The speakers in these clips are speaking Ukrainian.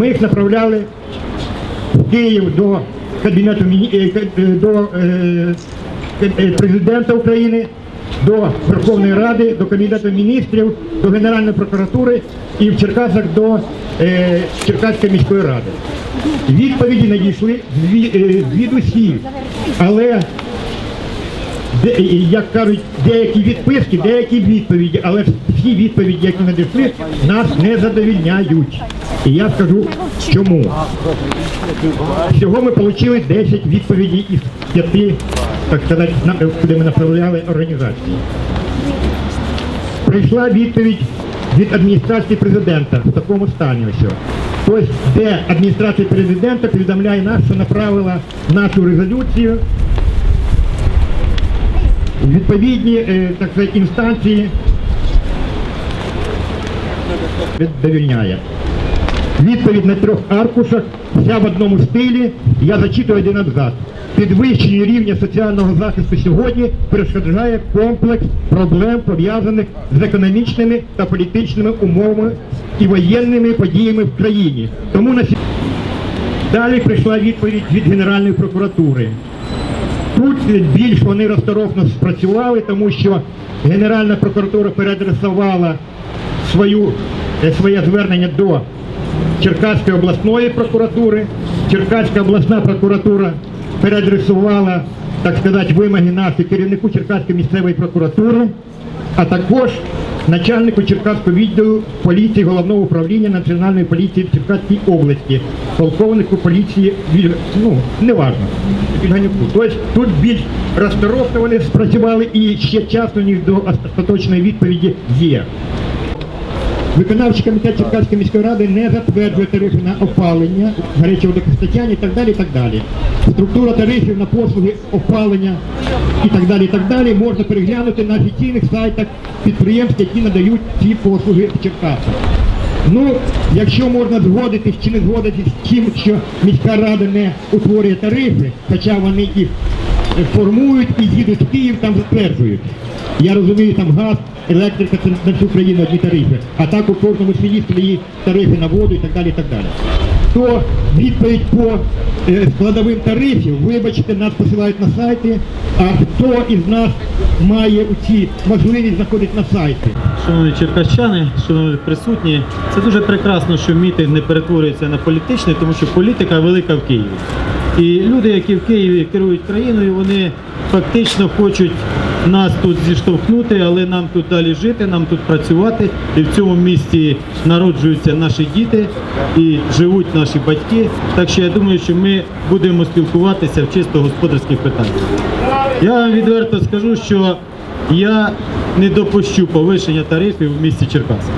Ми їх направляли в Київ до кабінету е, е, до е, президента України, до Верховної Ради, до Кабінету міністрів, до Генеральної прокуратури і в Черкасах до Черкаської міської ради. Відповіді надійшли зві- від усіх, але як кажуть, деякі відписки, деякі відповіді, але всі відповіді, які надійшли, нас не задовільняють. І я скажу чому. Всього ми отримали 10 відповідей із 5, так сказати, куди ми направляли організації. Прийшла відповідь від адміністрації президента в такому стані ось. Тобто, де адміністрація президента повідомляє нас, що направила нашу резолюцію відповідні е, так сказати, інстанції довільняє. Відповідь на трьох аркушах, вся в одному стилі, я зачитую один абзац. Підвищенню рівня соціального захисту сьогодні перешкоджає комплекс проблем, пов'язаних з економічними та політичними умовами і воєнними подіями в країні. Тому на Далі прийшла відповідь від Генеральної прокуратури. Тут більш вони розторопно спрацювали, тому що Генеральна прокуратура переадресувала свою, е, своє звернення до Черкаської обласної прокуратури. Черкаська обласна прокуратура переадресувала, так сказати, вимоги наші керівнику Черкаської місцевої прокуратури, а також начальнику Черкаського відділу поліції головного управління Національної поліції в Черкаській області, полковнику поліції ну, неважно, Вільганюку. Тобто тут більш розторопно вони спрацювали і ще час у них до остаточної відповіді є. Виконавчий комітет Черкаської міської ради не затверджує тарифи на опалення, гаряче водопостачання і так далі. і так далі. Структура тарифів на послуги опалення і так далі. і так далі можна переглянути на офіційних сайтах підприємств, які надають ці послуги в Черкасах. Ну, якщо можна згодитись чи не згодитись з тим, що міська рада не утворює тарифи, хоча вони їх формують і їдуть в Київ, там затверджують. Я розумію, там газ, електрика це на всю країну одні тарифи, а так у кожному свої тарифи на воду і так далі. і так далі. То відповідь по е, складовим тарифів, вибачте, нас посилають на сайти, а хто із нас має ці можливість заходити на сайти? Шановні черкащани, шановні присутні, це дуже прекрасно, що мітинг не перетворюється на політичний, тому що політика велика в Києві. І люди, які в Києві керують країною, вони фактично хочуть нас тут зіштовхнути, але нам тут далі жити, нам тут працювати. І в цьому місті народжуються наші діти і живуть наші батьки. Так що я думаю, що ми будемо спілкуватися в чисто господарських питаннях. Я вам відверто скажу, що я не допущу повищення тарифів в місті Черкаси.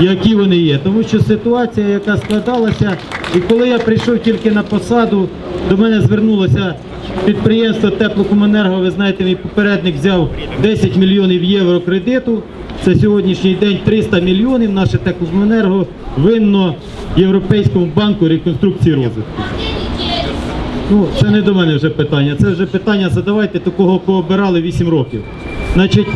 Які вони є. Тому що ситуація, яка складалася, і коли я прийшов тільки на посаду, до мене звернулося підприємство Теплокомунерго. Ви знаєте, мій попередник взяв 10 мільйонів євро кредиту. Це сьогоднішній день 300 мільйонів. Наше Теплокомунерго винно Європейському банку реконструкції розвитку. Ну, це не до мене вже питання. Це вже питання задавайте такого, кого обирали 8 років. Значить,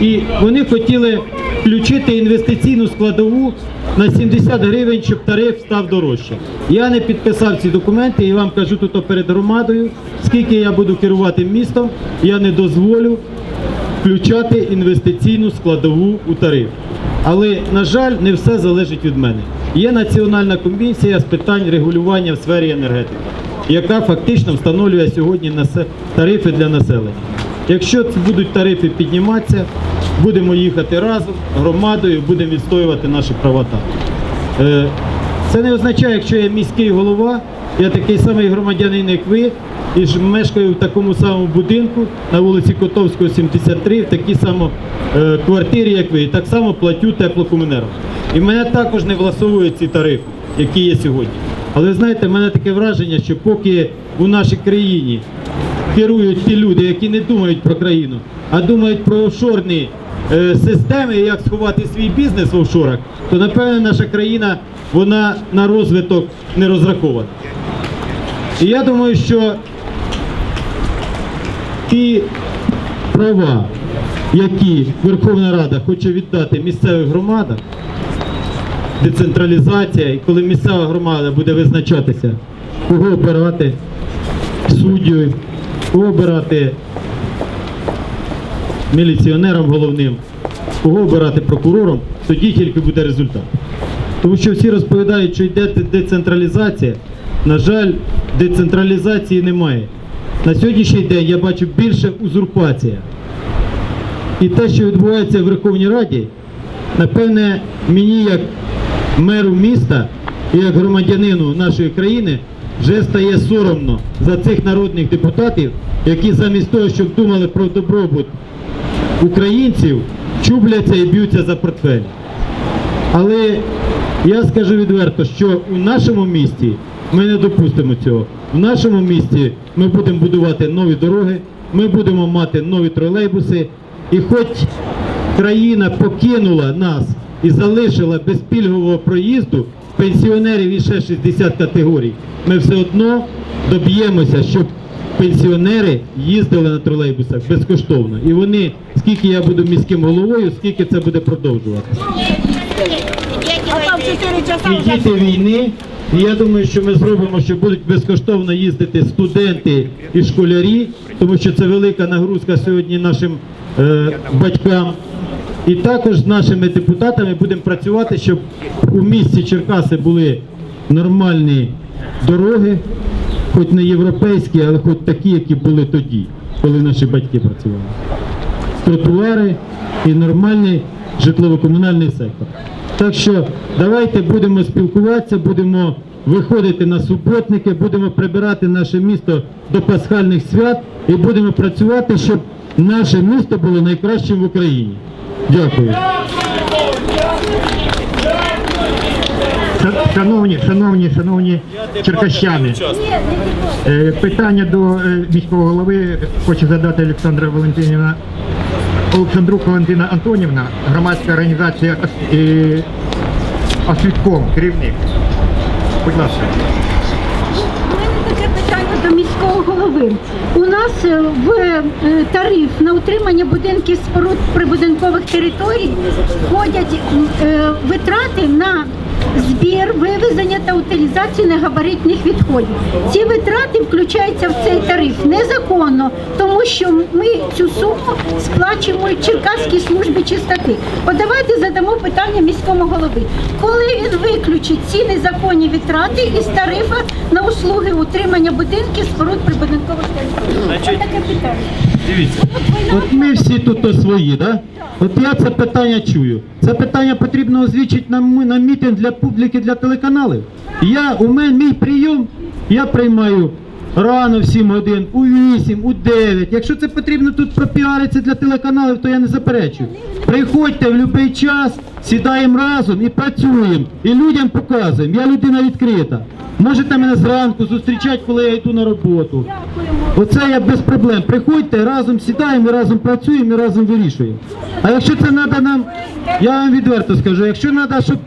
і вони хотіли включити інвестиційну складову на 70 гривень, щоб тариф став дорожче. Я не підписав ці документи і вам кажу тут перед громадою, скільки я буду керувати містом, я не дозволю включати інвестиційну складову у тариф. Але, на жаль, не все залежить від мене. Є національна комісія з питань регулювання в сфері енергетики, яка фактично встановлює сьогодні тарифи для населення. Якщо будуть тарифи підніматися, будемо їхати разом громадою, будемо відстоювати наші права. Е, Це не означає, якщо я міський голова, я такий самий громадянин, як ви, і ж мешкаю в такому самому будинку на вулиці Котовського, 73, в такій само е, квартирі, як ви, і так само платю теплокомунерго. І мене також не власовують ці тарифи, які є сьогодні. Але ви знаєте, в мене таке враження, що поки у нашій країні керують ті люди, які не думають про країну, а думають про офшорні системи, як сховати свій бізнес в офшорах, то напевне наша країна вона на розвиток не розрахована. І я думаю, що ті права, які Верховна Рада хоче віддати місцевих громадам, децентралізація, і коли місцева громада буде визначатися, кого обирати суддю, кого обирати міліціонером головним, кого обирати прокурором, тоді тільки буде результат. Тому що всі розповідають, що йде децентралізація. На жаль, децентралізації немає. На сьогоднішній день я бачу більше узурпація. І те, що відбувається в Верховній Раді, напевне, мені як меру міста і як громадянину нашої країни вже стає соромно за цих народних депутатів, які замість того, щоб думали про добробут українців, чубляться і б'ються за портфель. Але я скажу відверто, що у нашому місті ми не допустимо цього. В нашому місті ми будемо будувати нові дороги, ми будемо мати нові тролейбуси. І хоч країна покинула нас і залишила без пільгового проїзду пенсіонерів і ще 60 категорій, ми все одно доб'ємося, щоб пенсіонери їздили на тролейбусах безкоштовно. І вони, скільки я буду міським головою, скільки це буде продовжуватися. А там 4 часа І діти війни. І я думаю, що ми зробимо, що будуть безкоштовно їздити студенти і школярі, тому що це велика нагрузка сьогодні нашим е, батькам. І також з нашими депутатами будемо працювати, щоб у місті Черкаси були нормальні дороги, хоч не європейські, але хоч такі, які були тоді, коли наші батьки працювали тротуари і нормальний житлово-комунальний сектор. Так що давайте будемо спілкуватися, будемо виходити на суботники, будемо прибирати наше місто до пасхальних свят і будемо працювати, щоб наше місто було найкращим в Україні. Дякую. Шановні, шановні, шановні черкащани, е, питання до е, міського голови хоче задати Олександра Валентинівна Олександрук Валентина Антонівна, громадська організація Освітком, керівник. Будь ласка. До міського голови. У нас е, в е, тариф на утримання будинків споруд прибудинкових територій входять е, витрати на збір, вивезення та утилізацію негабаритних відходів. Ці витрати включаються в цей тариф незаконно, тому що ми цю суму сплачуємо Черкаській службі чистоти. От давайте задамо питання міському голові. Коли він виключить ці незаконні витрати із тарифа на услуги утримання будинків споруд прибудинкових територій? Таке питання. Дивіться, от ми всі тут свої, да? От я це питання чую. Це питання потрібно озвучити на, на мітинг для публіки, для телеканалів. Я, у мене мій прийом, я приймаю рано в 7 годин, у 8, у 9. Якщо це потрібно тут пропіаритися для телеканалів, то я не заперечую. Приходьте в будь-який час, сідаємо разом і працюємо. І людям показуємо. Я людина відкрита. Можете мене зранку зустрічати, коли я йду на роботу. Оце я без проблем. Приходьте, разом сідаємо, разом працюємо і разом вирішуємо. А якщо це треба нам, я вам відверто скажу, якщо треба, щоб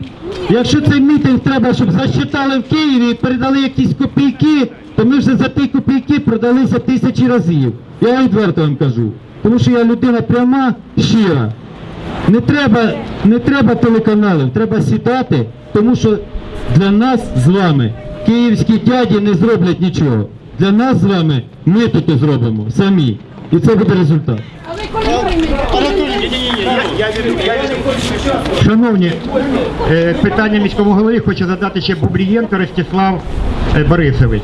якщо цей мітинг треба, щоб засчитали в Києві і передали якісь копійки, то ми вже за ті копійки продалися тисячі разів. Я відверто вам кажу. Тому що я людина пряма, щира. Не треба, не треба телеканалів, треба сідати, тому що для нас з вами київські дяді не зроблять нічого. Для нас з вами ми тут зробимо самі. І це буде результат. Шановні, е, питання міському голові хоче задати ще Бублієнко Ростислав е, Борисович.